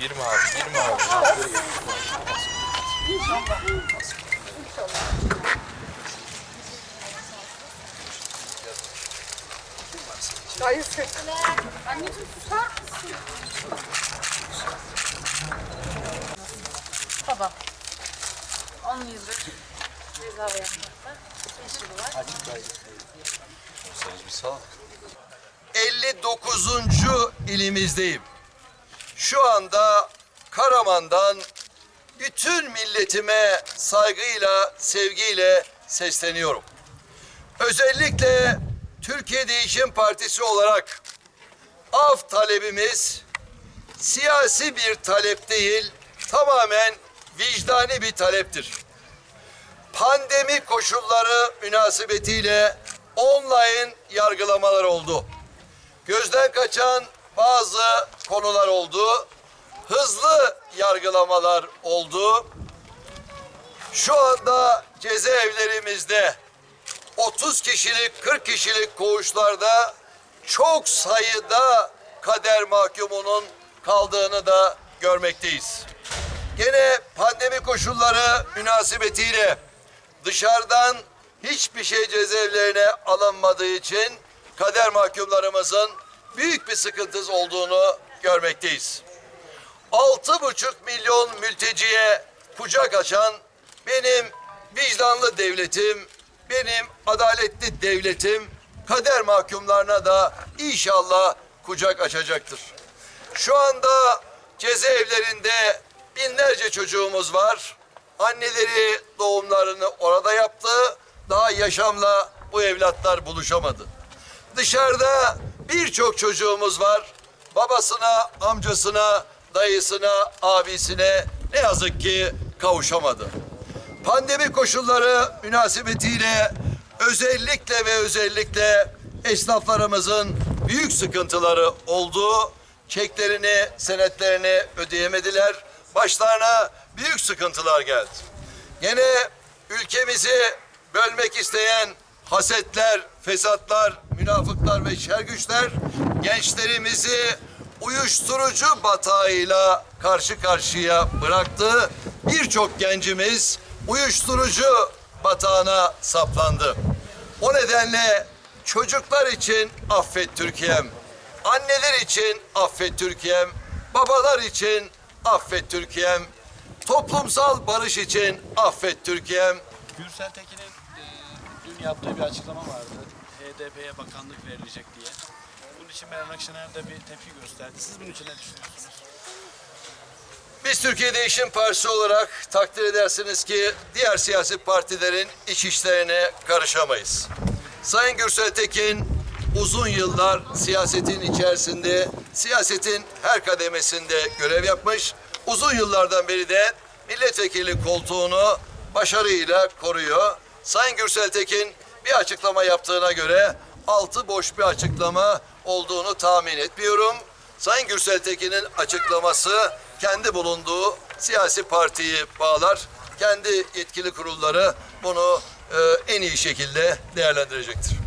Girme abi, girme abi. Anneciğim susar mısın? Baba. 10 yıldır ceza yapmakta. 5 yılı var. Sayın bir sağlık. 59. ilimizdeyim. Şu anda Karaman'dan bütün milletime saygıyla, sevgiyle sesleniyorum. Özellikle Türkiye Değişim Partisi olarak af talebimiz siyasi bir talep değil, tamamen vicdani bir taleptir. Pandemi koşulları münasebetiyle online yargılamalar oldu. Gözden kaçan bazı konular oldu. Hızlı yargılamalar oldu. Şu anda cezaevlerimizde 30 kişilik, 40 kişilik koğuşlarda çok sayıda kader mahkumunun kaldığını da görmekteyiz. Gene pandemi koşulları münasebetiyle dışarıdan hiçbir şey cezaevlerine alınmadığı için kader mahkumlarımızın büyük bir sıkıntısı olduğunu görmekteyiz. Altı buçuk milyon mülteciye kucak açan benim vicdanlı devletim, benim adaletli devletim kader mahkumlarına da inşallah kucak açacaktır. Şu anda cezaevlerinde binlerce çocuğumuz var. Anneleri doğumlarını orada yaptı. Daha yaşamla bu evlatlar buluşamadı. Dışarıda birçok çocuğumuz var. Babasına, amcasına, dayısına, abisine ne yazık ki kavuşamadı. Pandemi koşulları münasebetiyle özellikle ve özellikle esnaflarımızın büyük sıkıntıları oldu. Çeklerini, senetlerini ödeyemediler. Başlarına büyük sıkıntılar geldi. Gene ülkemizi bölmek isteyen hasetler, fesatlar, münafıklar ve şer güçler gençlerimizi uyuşturucu batağıyla karşı karşıya bıraktı. Birçok gencimiz uyuşturucu batağına saplandı. O nedenle çocuklar için affet Türkiye'm, anneler için affet Türkiye'm, babalar için affet Türkiye'm, toplumsal barış için affet Türkiye'm, Gürsel Tekin'in dün yaptığı bir açıklama vardı. HDP'ye bakanlık verilecek diye. Bunun için Meral Akşener de bir tepki gösterdi. Siz bunun için ne düşünüyorsunuz? Biz Türkiye Değişim Partisi olarak takdir edersiniz ki diğer siyasi partilerin iç işlerine karışamayız. Sayın Gürsel Tekin uzun yıllar siyasetin içerisinde, siyasetin her kademesinde görev yapmış. Uzun yıllardan beri de milletvekili koltuğunu başarıyla koruyor. Sayın Gürsel Tekin bir açıklama yaptığına göre altı boş bir açıklama olduğunu tahmin etmiyorum. Sayın Gürsel Tekin'in açıklaması kendi bulunduğu siyasi partiyi bağlar. Kendi yetkili kurulları bunu e, en iyi şekilde değerlendirecektir.